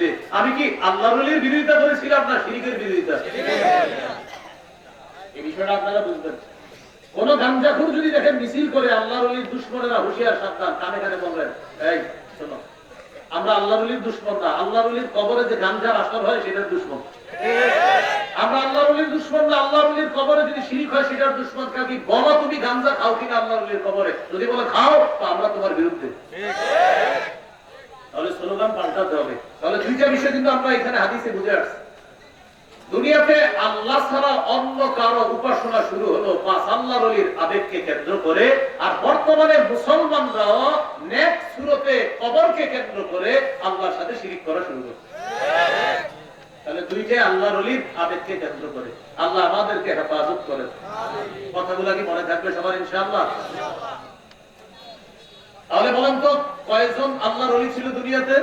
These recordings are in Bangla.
বিরুদ্ধে আমি কি আল্লাহ রলির বিরোধিতা করেছিলাম না শিরিকের বিরোধিতা? এই বিষয়টা আপনারা বুঝবেন। কোন গাঞ্জাখুর যদি দেখেন মিছিল করে আল্লাহ রলির দুশ্মনেরা হুশিয়ার সাবধান কানে কানে বলবেন এই শোনো আমরা আল্লাহ রলির দুশ্মন না। আল্লাহ রলির কবরে যে গাঞ্জার আসর হয় সেটার দুশ্মন। আমরা আল্লাহ রলির দুশ্মন না আল্লাহ রলির কবরে যদি শিরিক হয় সেটার দুশ্মন। কাকি বলো তুমি গাঞ্জা খাও কিনা আল্লাহ রলির কবরে? যদি বলে খাও তো আমরা তোমার বিরুদ্ধে। তাহলে স্লোগান পাল্টাতে হবে। তাহলে দুইটা বিষয় কিন্তু আমরা এখানে হাদিসে বুঝে আসছি। দুনিয়াতে আল্লাহ ছাড়া অন্য কারও উপাসনা শুরু হলো পাঁচ আল্লাহ রলির আবেগকে কেন্দ্র করে, আর বর্তমানে মুসলমানরাও নেক সুরতে কবরকে কেন্দ্র করে আল্লাহর সাথে শিরিক করা শুরু করছে। তাহলে দুইটাই আল্লাহ রলির আবেগকে কেন্দ্র করে। আল্লাহ আমাদেরকে হেফাজত করে কথাগুলা কি মনে থাকবে সবার, ইনশাআল্লাহ? তাহলে বলেন তো কয়জন আল্লাহর অলি ছিল দুনিয়াতে?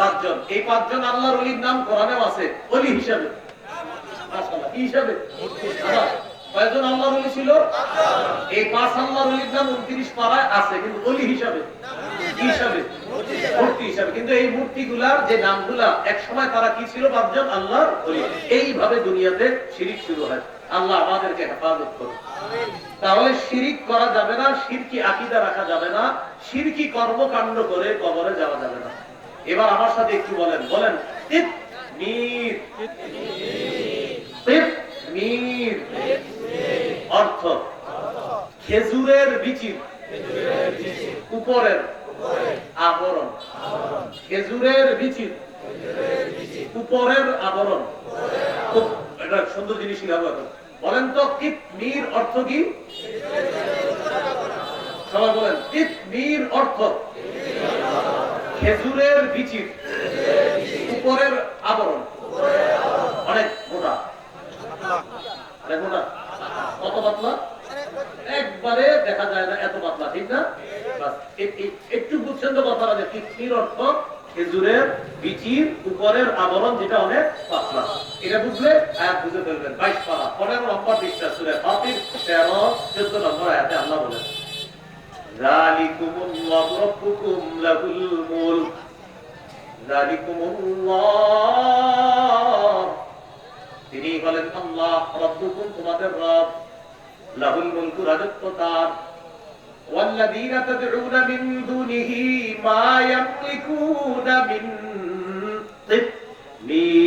পাঁচজন। এই পাঁচজন আল্লাহর অলির নাম কোরআনেও আছে অলি হিসাবে। কি হিসাবে? আচ্ছা, আল্লাহর অলি ছিল? এই পাঁচ আল্লাহর অলির নাম উনত্রিশ পাড়ায় আছে কিন্তু অলি হিসাবে। হিসাবে? মূর্তি হিসাবে। কিন্তু এই মূর্তিগুলার যে নামগুলা এক তারা কি ছিল এইভাবে দুনিয়াতে শিরিক শুরু হয়। আল্লাহ আমাদেরকে হেফাজত করুন। তাহলে শিরিক করা যাবে না শিরকি আকিদা রাখা যাবে না। শিরকি কর্মকাণ্ড করে কবরে যাওয়া যাবে না। এবার আমার সাথে একটু বলেন। বলেন অর্থ, খেজুরের বিচির উপরের আবরণ। খেজুরের বিচির উপরের আবরণ। খুব সুন্দর জিনিস বলেন তো কিতমির অর্থ কি? সবাই বলেন কিতমির অর্থ। খেজুরের বিচির উপরের আবরণ। অনেক মোটা। অনেক মোটা। কত পাতলা? একবারে দেখা যায় না এত পাতলা, ঠিক না? একটু বুঝছেন তো কথাটা যে কিতমির অর্থ? খেজুরের বিচির উপরের আবরণ যেটা অনেক পাতলা। এটা বুঝলে আয়াত বুঝে ফেলবেন। বাইশ পারা। পনেরো নম্বর পৃষ্ঠা সুরে ফাতির, তেরো, চোদ্দ নম্বর আয়াতে আল্লাহ বলেন ذلكم الله ربكم له الملك ذلكم الله তিনি বলেন আল্লাহ রব্বুকুম তোমাদের রব লাহুল মুলকু রাজত্ব তার والذين تدعون من دونه ما يملكون من قطمير আল্লাহ ছাড়া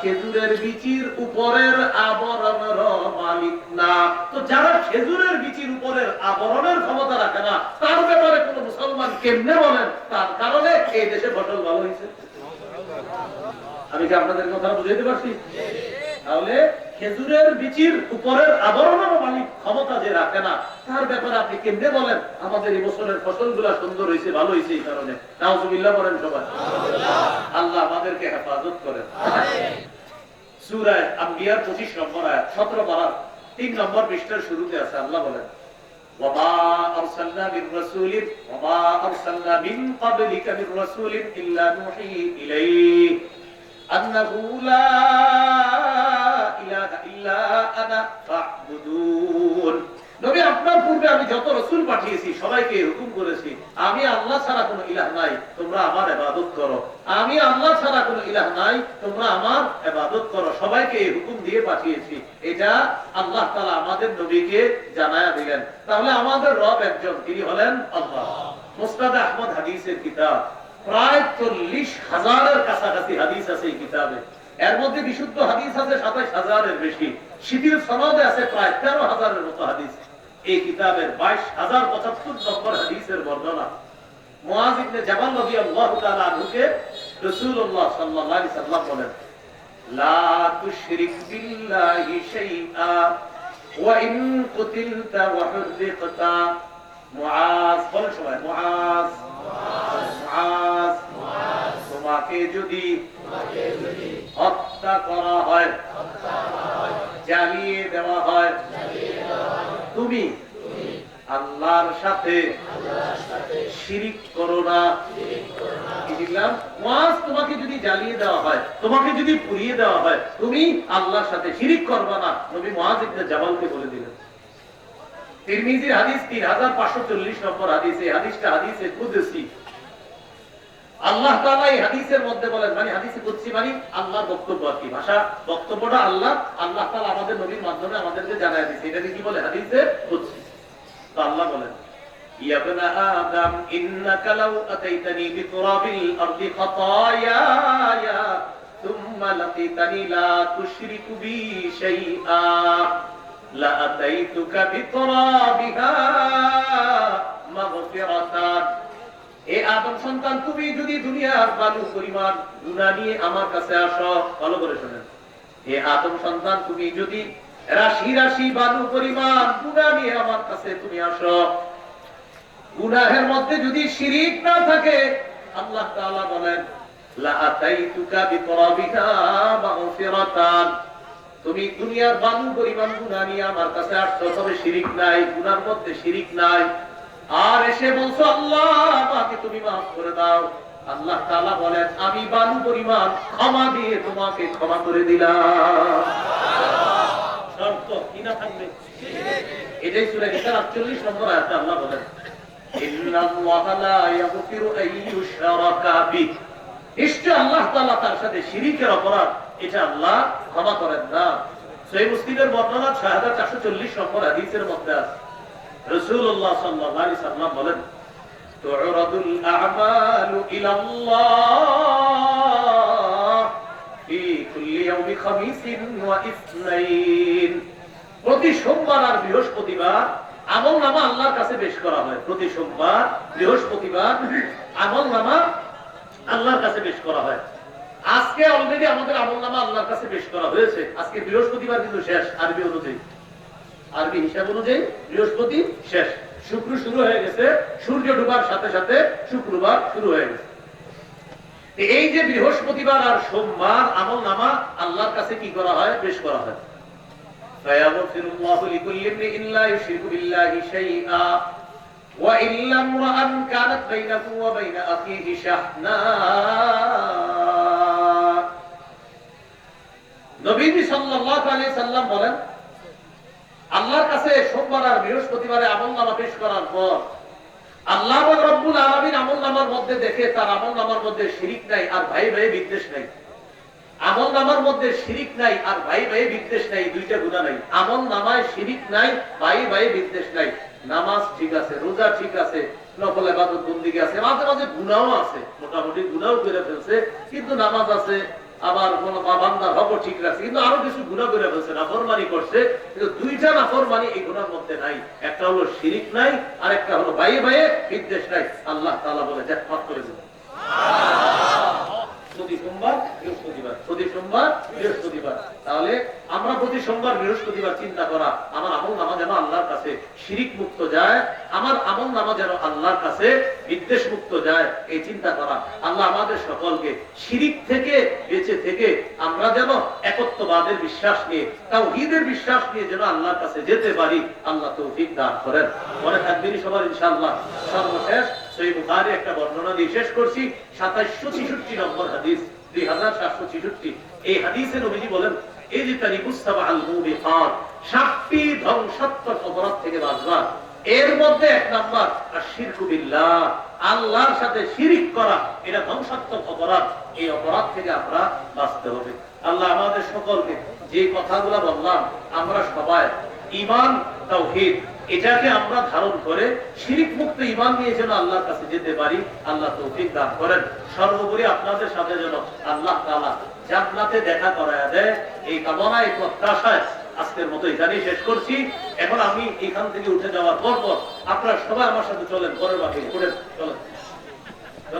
খেজুরের বিচির উপরের আবরণের মালিক না। তো যারা খেজুরের বিচির উপরের আবরণের ক্ষমতা রাখে না, তার ব্যাপারে কোন মুসলমান কেমনে বলেন? তার কারণে এই দেশে ফসল ভালো হয়েছে। আমি কি আপনাদের কথা বুঝাইতে পারছি? তাহলে খেজুরের বিচির উপরের আবরণের মালিক ক্ষমতা যে রাখে না তার ব্যাপারে আপনি কেমনে বলেন আমাদের এই বছরের ফসলগুলা সুন্দর হয়েছে ভালো হয়েছে এই কারণে নাউজুবিল্লাহ বলেন সবাই আল্লাহ আমাদেরকে হেফাজত করেন সূরায়ে আম্বিয়ার 25 নম্বর আয়াত 17 পারা 3 নম্বর পৃষ্ঠার শুরুতে আছে আল্লাহ বলেন وما أرسلنا من رسول وما أرسلنا من قبلك من رسول إلا نوحي إليه أنه لا إله إلا أنا فاعبدون নবী আপনার পূর্বে আমি যত রসুল পাঠিয়েছি সবাইকে হুকুম করেছি আমি আল্লাহ ছাড়া কোনো ইলাহ নাই তোমরা আমার ইবাদত করো আমি আল্লাহ ছাড়া কোনো ইলাহ নাই তোমরা আমার ইবাদত করো সবাইকে এই হুকুম দিয়ে পাঠিয়েছি এটা আল্লাহ তাআলা আমাদের নবীকে জানায়া দিলেন তাহলে আমাদের রব একজন তিনি হলেন আল্লাহ মুস্তাদ আহমদ হাদিসের কিতাব প্রায় চল্লিশ হাজারের কাছাকাছি হাদিস আছে এই কিতাবে। এর মধ্যে বিশুদ্ধ হাদিস আছে সাতাইশ হাজারের বেশি। শিথিল সনদে আছে প্রায় তেরো হাজারের মতো হাদিস। এই কিতাবের বাইশ হাজার পঁচাত্তর নম্বর হাদিসের বর্ণনা। মুআজ ইবনে জাবাল রাদিয়াল্লাহু তাআলা আনহুকে রাসূলুল্লাহ সাল্লাল্লাহু আলাইহি সাল্লাম বলেন, লা তুশরিক বিল্লাহি শাইআ ওয়া ইন কুতিলতা ওয়া হুররিকতা মুআজ, বলেন সবাই মুআজ মুআজ। তোমাকে যদি হত্যা করা হয় জ্বালিয়ে দেওয়া হয়, তুমি আল্লাহর সাথে শিরিক করো না। তোমাকে যদি জ্বালিয়ে দেওয়া হয়, তোমাকে যদি পুড়িয়ে দেওয়া হয়, তুমি আল্লাহর সাথে শিরিক করবা না। নবী মুআজ ইবনে জাবালকে বলে দিলেন। তিরমিজির হাদিস 3540 নম্বর হাদিস, এই হাদিসটা হাদিসে আল্লাহ তাআলা এই হাদিসের মধ্যে বলেন মানে হাদিসে কুদসি মানে আল্লাহর বক্তব্য আর কি ভাষা বক্তব্যটা আল্লাহ আল্লাহ তাআলা আমাদের নবীর মাধ্যমে আমাদেরকে জানায় দিয়েছে এটাকে কি বলে হাদিসে কুদসি তো আল্লাহ বলেন يا ابن آدم إنك لو أتيتني بتراب الأرض خطاياي ثم لقيتني لا تشرك بي شيئا لأتيتك بترابها مغفرة এ আদম সন্তান, তুমি যদি দুনিয়ার বালু পরিমাণ গুণা নিয়ে আমার কাছে ভালো করে শোনেন। এ আদম সন্তান, তুমি যদি রাশি রাশি বালু পরিমাণ গুণা নিয়ে আমার কাছে তুমি গুনাহের মধ্যে যদি শিরিক না থাকে, আল্লাহ তাআলা বলেন, লা আতাইতুকা বিতরাবিহা মাগফিরাতান। তুমি দুনিয়ার বালু পরিমাণ গুনাহ নিয়ে আমার কাছে আসছো, তবে শিরিক নাই গুনার মধ্যে শিরিক নাই। আর এসে বলছো, আল্লাহ, আমাকে তুমি মাফ করে দাও। আল্লাহ তাআলা বলেন, আমি বালু পরিমাণ ক্ষমা দিয়ে তোমাকে ক্ষমা করে দিলাম। শর্ত কি না থাকবে। এটাই 48 নম্বর আল্লাহ বলেন আল্লাহ তাআলা তার সাথে শিরিকের অপরাধ, এটা আল্লাহ ক্ষমা করেন না। সহিহ মুসলিমের বর্ণনা 6440 নম্বর হাদিসের মধ্যে আছে। বলেন প্রতি সোমবার আর বৃহস্পতিবার আমল নামা আল্লাহর কাছে পেশ করা হয়। প্রতি সোমবার, বৃহস্পতিবার আমল নামা আল্লাহর কাছে পেশ করা হয়। আজকে অলরেডি আমাদের আমল নামা আল্লাহর কাছে পেশ করা হয়েছে। আজকে বৃহস্পতিবার কিন্তু শেষ, আরবি অনুযায়ী। আরবি হিসাব অনুযায়ী বৃহস্পতি শেষ শুক্র শুরু হয়ে গেছে সূর্য ডুবার সাথে সাথে শুক্রবার শুরু হয়ে গেছে এই যে বৃহস্পতিবার আর সোমবার আমল নামা আল্লাহর কাছে কি করা হয় পেশ করা হয় فيغفر الله لكل امرئ لا يشرك بالله شيئا وإلا امرأ كانت بينه وبين أخيه شحناء নবীজি সাল্লাল্লাহু আলাইহি সাল্লাম বলেন আল্লাহর কাছে সোমবার আর বৃহস্পতিবারে আমল নামা পেশ করার পর আল্লাহ রব্বুল আলামিন আমল নামার মধ্যে দেখে তার আমল নামার মধ্যে শিরিক নাই আর ভাই ভাই বিদ্বেষ নাই। আমল নামার মধ্যে শিরিক নাই আর ভাই ভাই বিদ্বেষ নাই, দুইটা গুণা নাই। আমল নামায় শিরিক নাই, ভাই ভাই বিদ্বেষ নাই। নামাজ ঠিক আছে, রোজা ঠিক আছে, নফল ইবাদত বন্দিগি আছে, মাঝে মাঝে গুনাহও আছে, মোটামুটি গুনাহও করে ফেলছে, কিন্তু নামাজ আছে আবার কোন বান্দার হক ঠিক রাখছে, কিন্তু আরও কিছু গুণা করে ফেলছে, নাফরমানি করছে, কিন্তু দুইটা নাফরমানি এই গুণার মধ্যে নাই। একটা হলো শিরিক নাই আর একটা হলো বাইয়ে বাইয়ে বিদ্বেষ নাই। আল্লাহ তালা বলে জ্যাকপাত করেছে প্রতি সোমবার বৃহস্পতিবার প্রতি সোমবার বৃহস্পতিবার। তাহলে আমরা প্রতি সোমবার বৃহস্পতিবার চিন্তা করা, আমার আমল নামা যেন আল্লাহর কাছে শিরিক মুক্ত যায়, আমার আমল নামা যেন আল্লাহর কাছে বিদ্বেষ মুক্ত যায়, এই চিন্তা করা। আল্লাহ আমাদের সকলকে শিরিক থেকে বেঁচে থেকে আমরা যেন একত্ববাদের বিশ্বাস নিয়ে, তাওহীদের বিশ্বাস নিয়ে যেন আল্লাহর কাছে যেতে পারি, আল্লাহ তৌফিক দান করেন। মনে থাকবেনই সবার, ইনশাআল্লাহ। সর্বশেষ সেই একটা বর্ণনা দিয়ে শেষ করছি 2766 নম্বর হাদিস 2766 এই হাদিসে নবীজি বলেন এই যে তারি মুস্তাবা আল মুবিকাত সাতটি ধ্বংসাত্মক অপরাধ থেকে বাঁচবা। এর মধ্যে এক নাম্বার আর শিরকু বিল্লাহ। আল্লাহর সাথে শিরিক করা, এটা ধ্বংসাত্মক অপরাধ। এই অপরাধ থেকে আমরা বাঁচতে হবে। আল্লাহ আমাদের সকলকে যে কথাগুলো বললাম, আমরা সবাই ইমান তাওহীদ এটাকে আমরা ধারণ করে শিরিক মুক্ত ইমান নিয়ে যেন আল্লাহর কাছে যেতে পারি, আল্লাহ তৌফিক দান করেন। সর্বোপরি আপনাদের সাথে যেন আল্লাহ তালা জান্নাতে দেখা করায় দেয়। এই কামনা এই প্রত্যাশায় আজকের মতো এখানেই শেষ করছি। এখন আমি এখান থেকে উঠে যাওয়ার পর পর আপনারা সবাই আমার সাথে চলেন পরের বাকি করে চলেন।